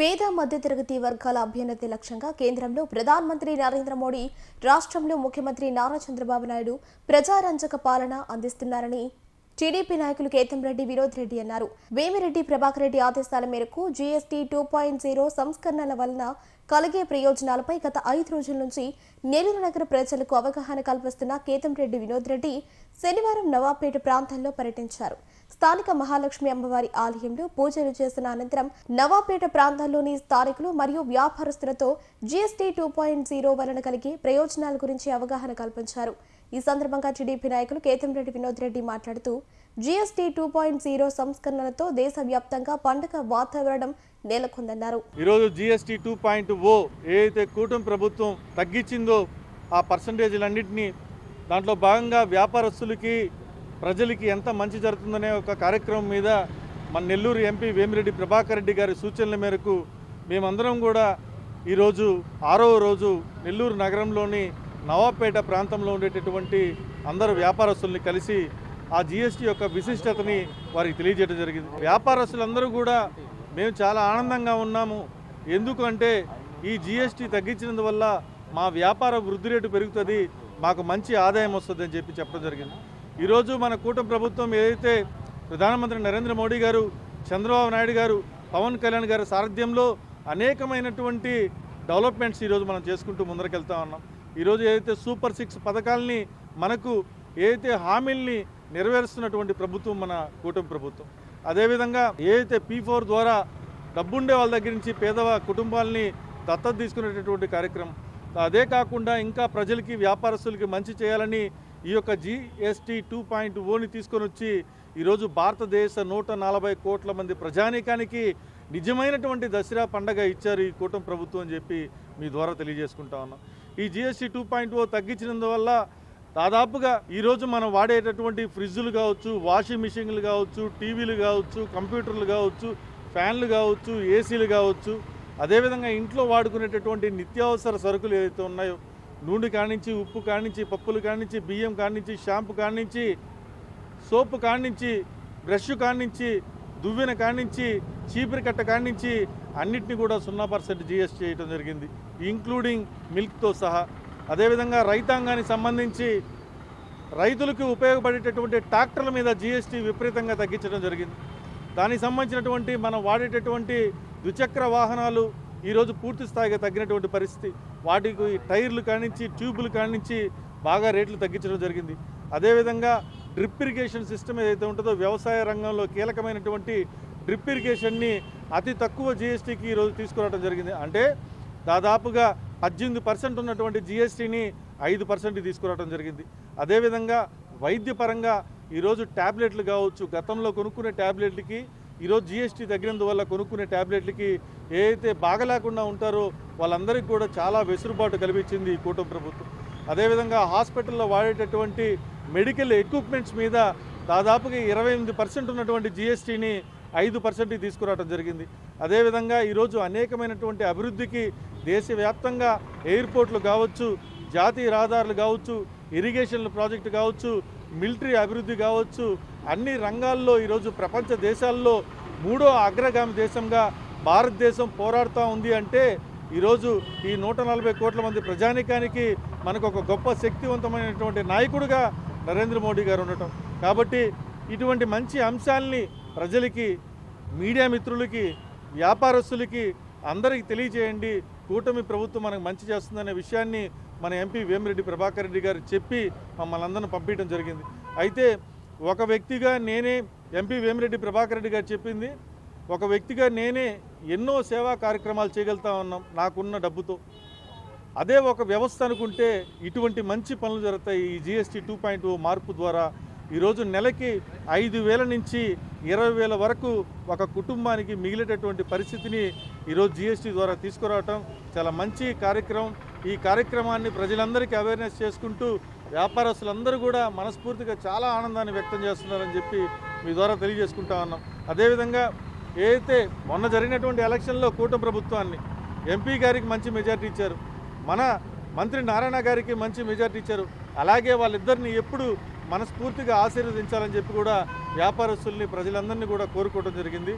పేద మధ్యతరగతి వర్గాల అభ్యున్నతి లక్ష్యంగా కేంద్రంలో ప్రధానమంత్రి నరేంద్ర మోడీ రాష్ట్రంలో ముఖ్యమంత్రి నారా చంద్రబాబు నాయుడు ప్రజారంజక పాలన అందిస్తున్నారని టీడీపీ నాయకులు కేతంరెడ్డి వినోద్ రెడ్డి అన్నారు. వేమిరెడ్డి ప్రభాకర్ రెడ్డి ఆదేశాల మేరకు జీఎస్టీ టూ పాయింట్ జీరో సంస్కరణల వలన కలిగే ప్రయోజనాలపై గత ఐదు రోజుల నుంచి నెల్లూరు నగర ప్రజలకు అవగాహన కల్పిస్తున్న కేతంరెడ్డి వినోద్ రెడ్డి శనివారం నవాపేట ప్రాంతాల్లో పర్యటించారు. స్థానిక మహాలక్ష్మి అమ్మవారి ఆలయంలో పూజలు చేసిన అనంతరం నవాపేట ప్రాంతాల్లోని స్థానికులు మరియు వ్యాపారస్తులతో జీఎస్టీ టూ పాయింట్ జీరో వలన కలిగే ప్రయోజనాల గురించి అవగాహన కల్పించారు. ఈ సందర్భంగా టీడీపీ నాయకులు కేతంరెడ్డి వినోద్ రెడ్డి మాట్లాడుతూ జీఎస్టీ టూ పాయింట్ జీరో సంస్కరణలతో దేశవ్యాప్తంగా పండుగ వాతావరణం నెలకొందన్నారు. ఈరోజు జిఎస్టీ టూ పాయింట్ ఓ ఏదైతే కూటమి ప్రభుత్వం తగ్గించిందో ఆ పర్సంటేజీలన్నింటినీ దాంట్లో భాగంగా వ్యాపారస్తులకి ప్రజలకి ఎంత మంచి జరుగుతుందనే ఒక కార్యక్రమం మీద మన నెల్లూరు ఎంపీ వేమిరెడ్డి ప్రభాకర్ రెడ్డి గారి సూచనల మేరకు మేమందరం కూడా ఈరోజు ఆరో రోజు నెల్లూరు నగరంలోని నవాబ్పేట ప్రాంతంలో ఉండేటటువంటి అందరు వ్యాపారస్తుల్ని కలిసి ఆ జిఎస్టీ యొక్క విశిష్టతని వారికి తెలియజేయడం జరిగింది. వ్యాపారస్తులందరూ కూడా మేము చాలా ఆనందంగా ఉన్నాము. ఎందుకంటే ఈ జిఎస్టీ తగ్గించినందువల్ల మా వ్యాపార వృద్ధి రేటు పెరుగుతుంది మాకు మంచి ఆదాయం వస్తుంది అని చెప్పి చెప్పడం జరిగింది. ఈరోజు మన కూటమి ప్రభుత్వం ఏదైతే ప్రధానమంత్రి నరేంద్ర మోడీ గారు చంద్రబాబు నాయుడు గారు పవన్ కళ్యాణ్ గారి సారథ్యంలో అనేకమైనటువంటి డెవలప్మెంట్స్ ఈరోజు మనం చేసుకుంటూ ముందరకెళ్తా ఉన్నాం. ఈరోజు ఏదైతే సూపర్ సిక్స్ పథకాలని మనకు ఏదైతే హామీల్ని నెరవేరుస్తున్నటువంటి ప్రభుత్వం మన కూటమి ప్రభుత్వం. అదేవిధంగా ఏదైతే పీ ఫోర్ ద్వారా డబ్బుండే వాళ్ళ దగ్గర నుంచి పేదవ కుటుంబాలని దత్తత తీసుకునేటటువంటి కార్యక్రమం అదే కాకుండా ఇంకా ప్రజలకి వ్యాపారస్తులకి మంచి చేయాలని ఈ యొక్క జిఎస్టీ టూ పాయింట్ ఓని తీసుకొని వచ్చి ఈరోజు భారతదేశ నూట నలభై కోట్ల మంది ప్రజానీకానికి నిజమైనటువంటి దసరా పండగ ఇచ్చారు ఈ కూటమి ప్రభుత్వం అని చెప్పి మీ ద్వారా తెలియజేసుకుంటా ఉన్నాం. ఈ జిఎస్టీ టూ పాయింట్ ఓ తగ్గించినందువల్ల దాదాపుగా ఈరోజు మనం వాడేటటువంటి ఫ్రిడ్జులు కావచ్చు వాషింగ్ మిషన్లు కావచ్చు టీవీలు కావచ్చు కంప్యూటర్లు కావచ్చు ఫ్యాన్లు కావచ్చు ఏసీలు కావచ్చు అదేవిధంగా ఇంట్లో వాడుకునేటటువంటి నిత్యావసర సరుకులు ఏదైతే ఉన్నాయో నూనె కానించి ఉప్పు కానించి పప్పులు కానించి బియ్యం కానించి షాంపు కానించి సోపు కానించి బ్రష్ కానించి దువ్వెన కానించి చీపురు కట్ట కానించి అన్నిటిని కూడా సున్నా పర్సెంట్ జిఎస్టీ చేయడం జరిగింది ఇంక్లూడింగ్ మిల్క్తో సహా. అదేవిధంగా రైతాంగానికి సంబంధించి రైతులకు ఉపయోగపడేటటువంటి ట్రాక్టర్ల మీద జిఎస్టీ విపరీతంగా తగ్గించడం జరిగింది. దానికి సంబంధించినటువంటి మనం వాడేటటువంటి ద్విచక్ర వాహనాలు ఈరోజు పూర్తి స్థాయిగా తగ్గినటువంటి పరిస్థితి. వాటికి టైర్లు కానించి ట్యూబులు కానించి బాగా రేట్లు తగ్గించడం జరిగింది. అదేవిధంగా డ్రిప్ ఇరిగేషన్ సిస్టమ్ ఏదైతే ఉంటుందో వ్యవసాయ రంగంలో కీలకమైనటువంటి డ్రిప్ ఇరిగేషన్ని అతి తక్కువ జిఎస్టీకి ఈరోజు తీసుకురావడం జరిగింది. అంటే దాదాపుగా పద్దెనిమిది పర్సెంట్ ఉన్నటువంటి జిఎస్టీని ఐదు పర్సెంట్ తీసుకురావడం జరిగింది. అదేవిధంగా వైద్యపరంగా ఈరోజు ట్యాబ్లెట్లు కావచ్చు గతంలో కొనుక్కునే ట్యాబ్లెట్లకి ఈరోజు జిఎస్టీ తగ్గినందువల్ల కొనుక్కునే ట్యాబ్లెట్లకి ఏదైతే బాగలేకుండా ఉంటారో వాళ్ళందరికీ కూడా చాలా వెసులుబాటు కల్పించింది ఈ కూటమి ప్రభుత్వం. అదేవిధంగా హాస్పిటల్లో వాడేటటువంటి మెడికల్ ఎక్విప్మెంట్స్ మీద దాదాపుగా ఇరవై ఎనిమిది పర్సెంట్ ఉన్నటువంటి జిఎస్టీని ఐదు పర్సెంట్కి తీసుకురావడం జరిగింది. అదేవిధంగా ఈరోజు అనేకమైనటువంటి అభివృద్ధికి దేశవ్యాప్తంగా ఎయిర్పోర్ట్లు కావచ్చు జాతీయ రహదారులు కావచ్చు ఇరిగేషన్ల ప్రాజెక్టు కావచ్చు మిలిటరీ అభివృద్ధి కావచ్చు అన్ని రంగాల్లో ఈరోజు ప్రపంచ దేశాల్లో మూడో అగ్రగామి దేశంగా భారతదేశం పోరాడుతూ ఉంది అంటే ఈరోజు ఈ నూట నలభై కోట్ల మంది ప్రజానికానికి మనకు ఒక గొప్ప శక్తివంతమైనటువంటి నాయకుడిగా నరేంద్ర మోడీ గారు ఉండటం. కాబట్టి ఇటువంటి మంచి అంశాల్ని ప్రజలకి మీడియా మిత్రులకి వ్యాపారస్తులకి అందరికీ తెలియజేయండి. కూటమి ప్రభుత్వం మనకు మంచి చేస్తుందనే విషయాన్ని మన ఎంపీ వేమిరెడ్డి ప్రభాకర్ రెడ్డి గారు చెప్పి మమ్మల్ని అందరిని పంపించడం జరిగింది. అయితే ఒక వ్యక్తిగా నేనే ఎంపీ వేమిరెడ్డి ప్రభాకర్ రెడ్డి గారు చెప్పింది. ఒక వ్యక్తిగా నేనే ఎన్నో సేవా కార్యక్రమాలు చేయగలుగుతా ఉన్నాం. నాకున్న డబ్బుతో. అదే ఒక వ్యవస్థ అనుకుంటే ఇటువంటి మంచి పనులు జరుగుతాయి. ఈ జిఎస్టీ టూ పాయింట్ మార్పు ద్వారా ఈరోజు నెలకి ఐదు వేల నుంచి ఇరవై వేల వరకు ఒక కుటుంబానికి మిగిలేటటువంటి పరిస్థితిని ఈరోజు జిఎస్టీ ద్వారా తీసుకురావటం చాలా మంచి కార్యక్రమం. ఈ కార్యక్రమాన్ని ప్రజలందరికీ అవేర్నెస్ చేసుకుంటూ వ్యాపారస్తులందరూ కూడా మనస్ఫూర్తిగా చాలా ఆనందాన్ని వ్యక్తం చేస్తున్నారని చెప్పి మీ ద్వారా తెలియజేసుకుంటా ఉన్నాం. అదేవిధంగా ఏదైతే మొన్న జరిగినటువంటి ఎలక్షన్లో కూటమి ప్రభుత్వాన్ని ఎంపీ గారికి మంచి మెజార్టీ ఇచ్చారు. మన మంత్రి నారాయణ గారికి మంచి మెజార్టీ ఇచ్చారు. అలాగే వాళ్ళిద్దరిని ఎప్పుడు మనస్ఫూర్తిగా ఆశీర్వదించాలని చెప్పి కూడా వ్యాపారస్తుల్ని ప్రజలందరినీ కూడా కోరుకోవడం జరిగింది.